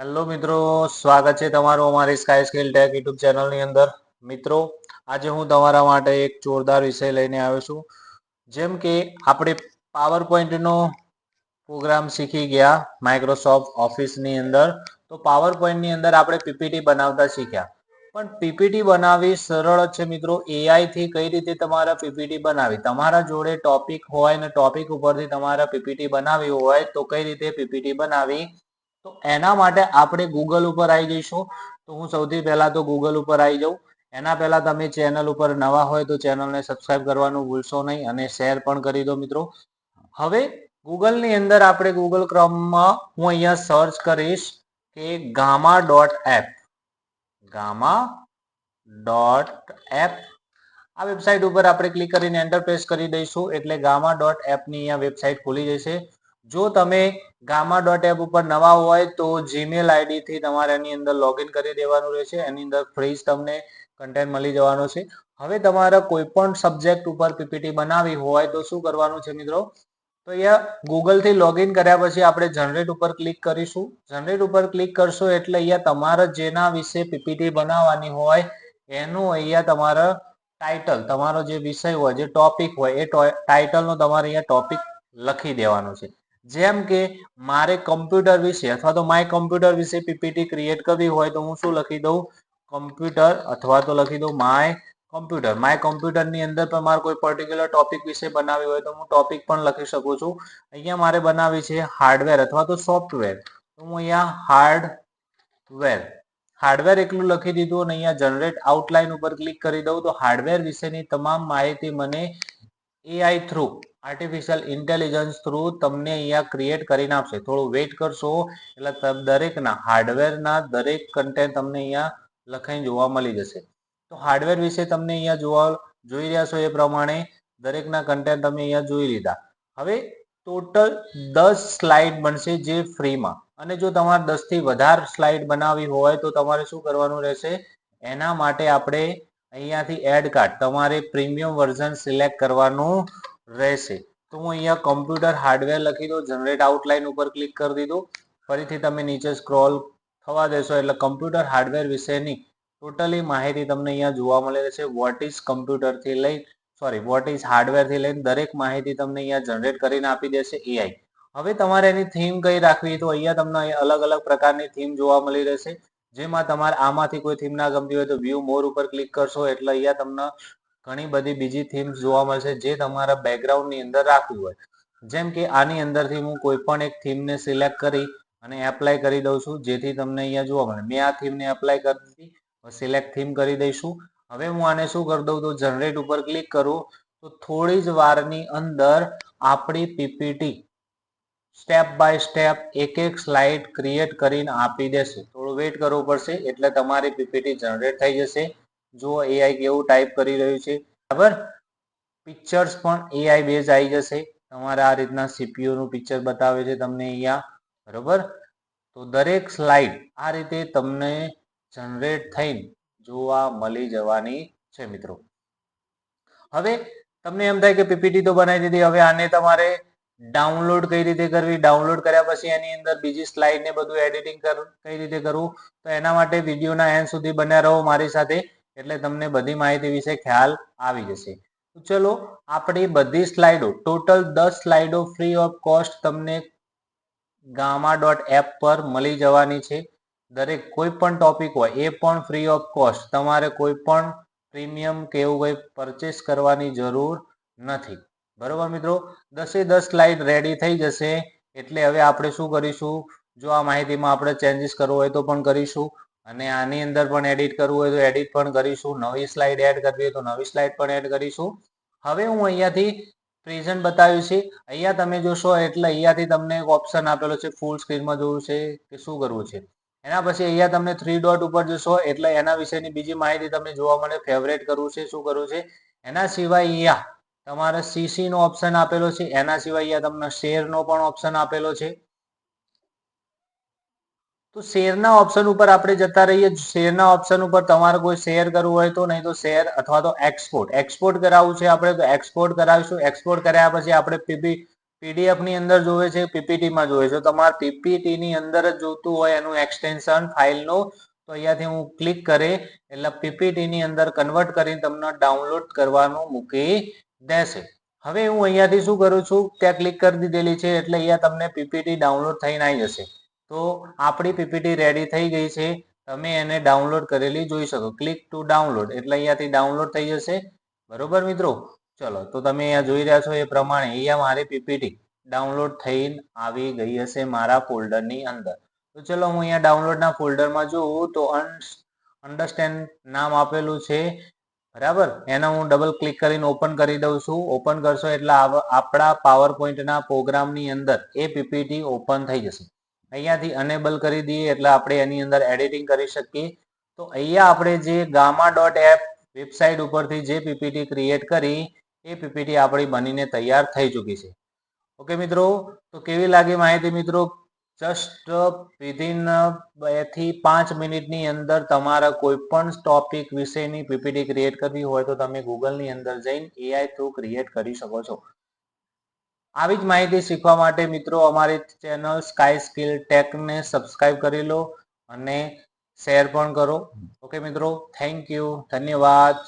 Hello મિત્રો, સ્વાગત છે તમારું અમારી સ્કાય સ્કિલ ટેક યુટ્યુબ ચેનલની અંદર. મિત્રો, આજે હું તમારા માટે એક જોરદાર વિષય લઈને આવ્યો છું. જેમ કે આપણે પાવર પોઈન્ટનો પ્રોગ્રામ શીખી ગયા માઇક્રોસોફ્ટ ઓફિસની અંદર. તો પાવર પોઈન્ટની અંદર આપણે પીપીટી બનાવતા શીખ્યા. પણ પીપીટી બનાવવી સરળ છે મિત્રો. એઆઈથી કઈ રીતે તમારા પીપીટી બનાવી તમારા જોડે ટોપિક હોય ને ટોપિક ઉપરથી તમારા પીપીટી બનાવી હોય તો કઈ રીતે પીપીટી બનાવી તો એના માટે આપણે ગૂગલ ઉપર આવી જઈશું. તો હું સૌથી પહેલા તો ગૂગલ ઉપર આવી જાઉં. એના પહેલા તમે ચેનલ ઉપર નવા હોય તો ચેનલને સબસ્ક્રાઇબ કરવાનું ભૂલશો નહીં અને શેર પણ કરી દો મિત્રો. હવે ગૂગલની અંદર આપણે ગૂગલ ક્રોમમાં હું અહીંયા સર્ચ કરીશ કે Gamma dot app Gamma dot app આ વેબસાઇટ ઉપર આપણે ક્લિક કરીને એન્ટર પ્રેસ કરી દઈશું. એટલે ગામા ડોટ એપની અહીંયા વેબસાઇટ ખુલી જશે. જો તમે ગામા ડોટ એપ ઉપર નવા હોય તો જીમેલ આઈડીથી તમારે એની અંદર લોગિન કરી દેવાનું રહેશે. એની અંદર ફ્રીજ તમને કન્ટેન્ટ મળી જવાનો છે. હવે તમારે કોઈ પણ સબ્જેક્ટ ઉપર પીપીટી બનાવી હોય તો શું કરવાનું છે મિત્રો? તો અહીંયા ગૂગલથી લોગિન કર્યા પછી આપણે જનરેટ ઉપર ક્લિક કરીશું. જનરેટ ઉપર ક્લિક કરશો એટલે અહીંયા તમારે જેના વિશે પીપીટી બનાવવાની હોય એનું અહીંયા તમારા ટાઇટલ તમારો જે વિષય હોય, જે ટોપિક હોય, એ ટાઇટલનો તમારે અહીંયા ટોપિક લખી દેવાનો છે. જેમ કે મારે કમ્પ્યુટર વિશે અથવા તો માય કમ્પ્યુટર વિશે પીપીટી ક્રિએટ કરવી હોય તો હું શું લખી દઉં? કમ્પ્યુટર અથવા તો લખી દઉં માય કમ્પ્યુટર માય કમ્પ્યુટરની અંદર પણ મારે કોઈ પર્ટિક્યુલર ટોપિક વિશે બનાવી હોય તો હું ટોપિક પણ લખી શકું છું. અહીંયા મારે બનાવી છે હાર્ડવેર અથવા તો સોફ્ટવેર તો હું અહીંયા હાર્ડવેર હાર્ડવેર એકલું લખી દીધું અને અહીંયા જનરેટ આઉટલાઈન ઉપર ક્લિક કરી દઉં તો હાર્ડવેર વિશેની તમામ માહિતી મને AI through artificial intelligence through તમને અહીંયા ક્રિએટ કરીને આપશે. થોડું વેઇટ કરશો. એટલે દરેકના હાર્ડવેરના દરેક કન્ટેન્ટ તમને અહીંયા લખાઈને જોવા મળી જશે. તો હાર્ડવેર વિશે તમને અહીંયા જોવા, જોઈ રહ્યા છો એ પ્રમાણે દરેકના કન્ટેન્ટ તમે અહીંયા જોઈ લીધા. હવે ટોટલ દસ સ્લાઇડ બનશે જે ફ્રીમાં અને જો તમારે દસથી વધારે સ્લાઇડ બનાવવી હોય તો તમારે શું કરવાનું રહેશે? એના માટે આપણે અહીંયાથી એડ કાર્ડ તમારે પ્રીમિયમ વર્ઝન સિલેક્ટ કરવાનું રહેશે. તો હું અહીંયા કમ્પ્યુટર હાર્ડવેર લખી દઉં જનરેટ આઉટલાઇન ઉપર ક્લિક કરી દીધું. ફરીથી તમે નીચે સ્ક્રોલ થવા દેશો, એટલે કમ્પ્યુટર હાર્ડવેર વિશેની ટોટલી માહિતી તમને અહીંયા જોવા મળે છે. વોટ ઇઝ કમ્પ્યુટરથી લઈ સોરી વોટ ઇઝ હાર્ડવેરથી લઈને દરેક માહિતી તમને અહીંયા જનરેટ કરીને આપી દેશે એઆઈ હવે તમારે એની થીમ કઈ રાખવી તો અહીંયા તમને અલગ અલગ પ્રકારની થીમ જોવા મળી રહેશે. જેમાં તમારે આમાંથી કોઈ થીમ ના ગમતી હોય તો વ્યૂ મોર ઉપર ક્લિક કરશો, એટલે અહીંયા તમને ઘણી બધી બીજી થીમ્સ જોવા મળશે જે તમારા બેકગ્રાઉન્ડની અંદર રાખવી હોય. જેમ કે આની અંદરથી હું કોઈ પણ એક થીમને સિલેક્ટ કરી અને એપ્લાય કરી દઉં છું, જેથી તમને અહીંયા જોવા મળે. મેં આ થીમને એપ્લાય કરી દીધી સિલેક્ટ થીમ કરી દઈશું. હવે હું આને શું કરી દઉં? તો જનરેટ ઉપર ક્લિક કરું. તો થોડી જ વારની અંદર આપણી પીપીટી સ્ટેપ બાય સ્ટેપ એક એક સ્લાઇડ ક્રિએટ કરીને આપી દેશે. થોડું વેઇટ કરવું પડશે, એટલે તમારી પીપીટી જનરેટ થઈ જશે. જો એઆઈ કેવું ટાઈપ કરી રહ્યું છે. બરાબર? પિક્ચર્સ પણ એઆઈ બેઝ આવી જશે. તમારે આ રીતના સીપીયુ નું પિક્ચર બતાવે છે તમને અહીંયા. બરોબર? તો દરેક સ્લાઇડ આ રીતે તમને જનરેટ થઈને જોવા મળી જવાની છે મિત્રો. હવે તમને એમ થાય કે પીપીટી તો બનાવી દીધી. હવે આને તમારે ડાઉનલોડ કઈ રીતે કરવી? ડાઉનલોડ કર્યા પછી એની અંદર બીજી સ્લાઇડ ને બધું એડિટિંગ કઈ રીતે કરવું? તો એના માટે વિડીયોના એન્ડ સુધી બન્યા રહો મારી સાથે. એટલે તમને બધી માહિતી વિશે ખ્યાલ આવી જશે. ચલો, આપણી બધી સ્લાઇડો, ટોટલ દસ સ્લાઇડો ફ્રી ઓફ કોસ્ટ તમને ગામા ડોટ એપ પર મળી જવાની છે. દરેક કોઈ પણ ટોપિક હોય, એ પણ ફ્રી ઓફ કોસ્ટ. તમારે કોઈ પણ પ્રીમિયમ કે એવું કંઈ પરચેસ કરવાની જરૂર નથી. બરોબર મિત્રો? દસે દસ સ્લાઇડ રેડી થઈ જશે. એટલે હવે આપણે શું કરીશું? જો આ માહિતીમાં આપણે ચેન્જીસ કરવો હોય તો પણ કરીશું. અને આની અંદર પણ એડિટ કરવું હોય તો એડિટ પણ કરીશું. નવી સ્લાઇડ એડ કરવી હોય તો નવી સ્લાઇડ પણ એડ કરીશું. હવે હું અહીંયાથી પ્રેઝન્ટ બતાવ્યું છે. અહીંયા તમે જોશો, એટલે અહીંયાથી તમને એક ઓપ્શન આપેલો છે ફૂલ સ્ક્રીનમાં જોવું છે કે શું કરવું છે. એના પછી અહીંયા તમને થ્રી ડોટ ઉપર જશો, એટલે એના વિશેની બીજી માહિતી તમને જોવા મળે ફેવરેટ કરવું છે, શું કરવું છે. એના સિવાય અહીંયા તમારે સીસી નો ઓપ્શન આપેલો છે. એના સિવાય અહીંયા તમને શેર નો પણ ઓપ્શન આપેલો છે. તો શેરના ઓપ્શન ઉપર આપણે જતા રહીએ? શેરના ઓપ્શન ઉપર તમારે કોઈ શેર કરવું હોય તો નહીં તો શેર અથવા તો એક્સપોર્ટ એક્સપોર્ટ કરાવવું છે આપણે તો એક્સપોર્ટ કરાવીશું. એક્સપોર્ટ કર્યા પછી આપણે પીપી પીડીએફની અંદર જોવે છે પીપીટીમાં જોવે છે. તમારે પીપીટી ની અંદર જ જોતું હોય એનું એક્સટેન્શન ફાઇલનું તો અહીંયાથી હું ક્લિક કરે એટલે પીપીટી ની અંદર કન્વર્ટ કરીને તમને ડાઉનલોડ કરવાનું મૂકી દેશે. હવે હું અહીંયાથી શું કરું છું? ત્યાં ક્લિક કરી દીધેલી છે એટલે અહીંયા તમને પીપીટી ડાઉનલોડ થઈને આવી જશે. તો આપણી પીપીટી રેડી થઈ ગઈ છે. તમે એને ડાઉનલોડ કરેલી જોઈ શકો. ક્લિક ટુ ડાઉનલોડ એટલે અહીંયાથી ડાઉનલોડ થઈ જશે. બરોબર મિત્રો? ચલો, તો તમે અહીંયા જોઈ રહ્યા છો એ પ્રમાણે અહીંયા મારી પીપીટી ડાઉનલોડ થઈને આવી ગઈ હશે મારા ફોલ્ડરની અંદર. તો ચલો, હું અહીંયા ડાઉનલોડના ફોલ્ડરમાં જોઉં તો અન્ડરસ્ટેન્ડ નામ આપેલું છે. બરાબર? એને હું ડબલ ક્લિક કરીને ઓપન કરી દઉં છું. ઓપન કરશો એટલે આપણા પાવર પોઈન્ટના પ્રોગ્રામની અંદર એ પીપીટી ઓપન થઈ જશે. અહીંયાથી અનેબલ કરી દઈએ એટલે આપણે એની અંદર એડિટિંગ કરી શકીએ. તો અહીંયા આપણે જે ગામા ડોટ એપ વેબસાઇટ ઉપરથી જે પીપીટી ક્રિએટ કરી, એ પીપીટી આપણી બનીને તૈયાર થઈ ચૂકી છે. ઓકે મિત્રો, તો કેવી લાગી માહિતી મિત્રો? જસ્ટ વિધિન બેથી પાંચ મિનિટની અંદર તમારા કોઈ પણ ટોપિક વિશેની પીપીટી ક્રિએટ કરવી હોય તો તમે ગૂગલની અંદર જઈને એઆઈ થ્રુ ક્રિએટ કરી શકો છો. આવી જ માહિતી શીખવા માટે મિત્રો અમારી ચેનલ સ્કાય સ્કિલ ટેકને સબસ્ક્રાઈબ કરી લો અને શેર પણ કરો. ઓકે મિત્રો થેન્ક યુ ધન્યવાદ.